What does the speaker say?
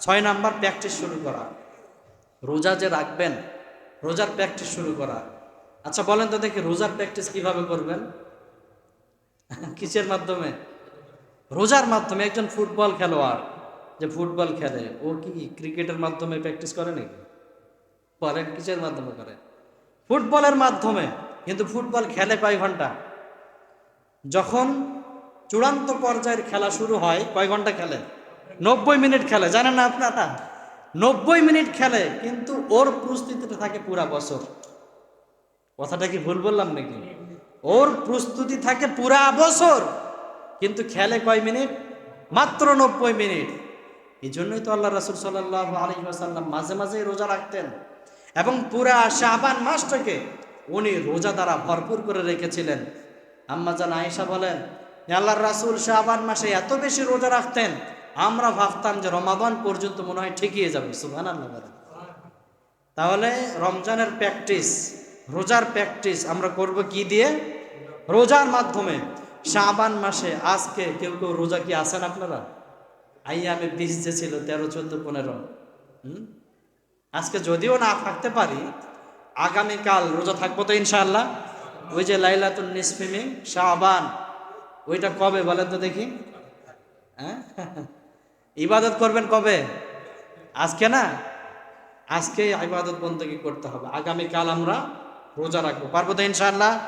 ছয় number practice শুরু করা। রোজা যে রাখবেন, রোজার প্র্যাকটিস শুরু করা। আচ্ছা বলেন তো দেখি রোজার প্র্যাকটিস কীভাবে করবেন? কিসের মাধ্যমে? রোজার মাধ্যমে একজন ফুটবল খেলোয়াড় যে ফুটবল খেলে, ও কি ক্রিকেটের মাধ্যমে প্র্যাকটিস করে নাকি? বলেন কিসের মাধ্যমে করে? ফুটবলের মাধ্যমে, কিন্তু ফুটবল খেলে কয় ঘণ্টা? যখন চূড়ান্ত পর্যায়ের খেলা শুরু হয়, কয় ঘণ্টা খেলে? নব্বই মিনিট খেলে, জানেন না আপনারা? নব্বই মিনিট খেলে কিন্তু ওর প্রস্তুতিটা থাকে পুরা বছর। কথাটা কি ভুল বললাম নাকি? ওর প্রস্তুতি থাকে পুরা বছর, কিন্তু খেলে কয় মিনিট? মাত্র নব্বই মিনিট। এই জন্যই তো আল্লাহ রাসুল সাল্লাহ আলী আসাল্লাম মাঝে মাঝে রোজা রাখতেন। এবং পুরা শাহবান মাসটাকে উনি রোজা দ্বারা ভরপুর করে রেখেছিলেন। আম্মা জান আয়েশা বলেন আল্লাহর রাসুল শাহবান মাসে এত বেশি রোজা রাখতেন আমরা ভাবতাম যে রমাদান পর্যন্ত মনে হয় ঠিকই যাবে সুহান আল্লাহ তাহলে রমজানের প্র্যাকটিস রোজার প্র্যাকটিস আমরা করব কি দিয়ে? রোজার মাধ্যমে। শাবান মাসে আজকে কেউ কেউ রোজা কি আছেন আপনারা? আইয়ামে বিশ যে ছিল, তেরো, চোদ্দ, পনেরো। আজকে যদিও না থাকতে পারি, আগামীকাল রোজা থাকব তো ইনশাআল্লাহ। ওই যে লাইলাতুল নিসফিমি শাহবান ওইটা কবে বলেন তো দেখি। হ্যাঁ? ইবাদত করবেন কবে? আজকে না? আজকে ইবাদত বন্দী করতে হবে। আগামীকাল আমরা রোজা রাখব। পারব তো ইনশাআল্লাহ?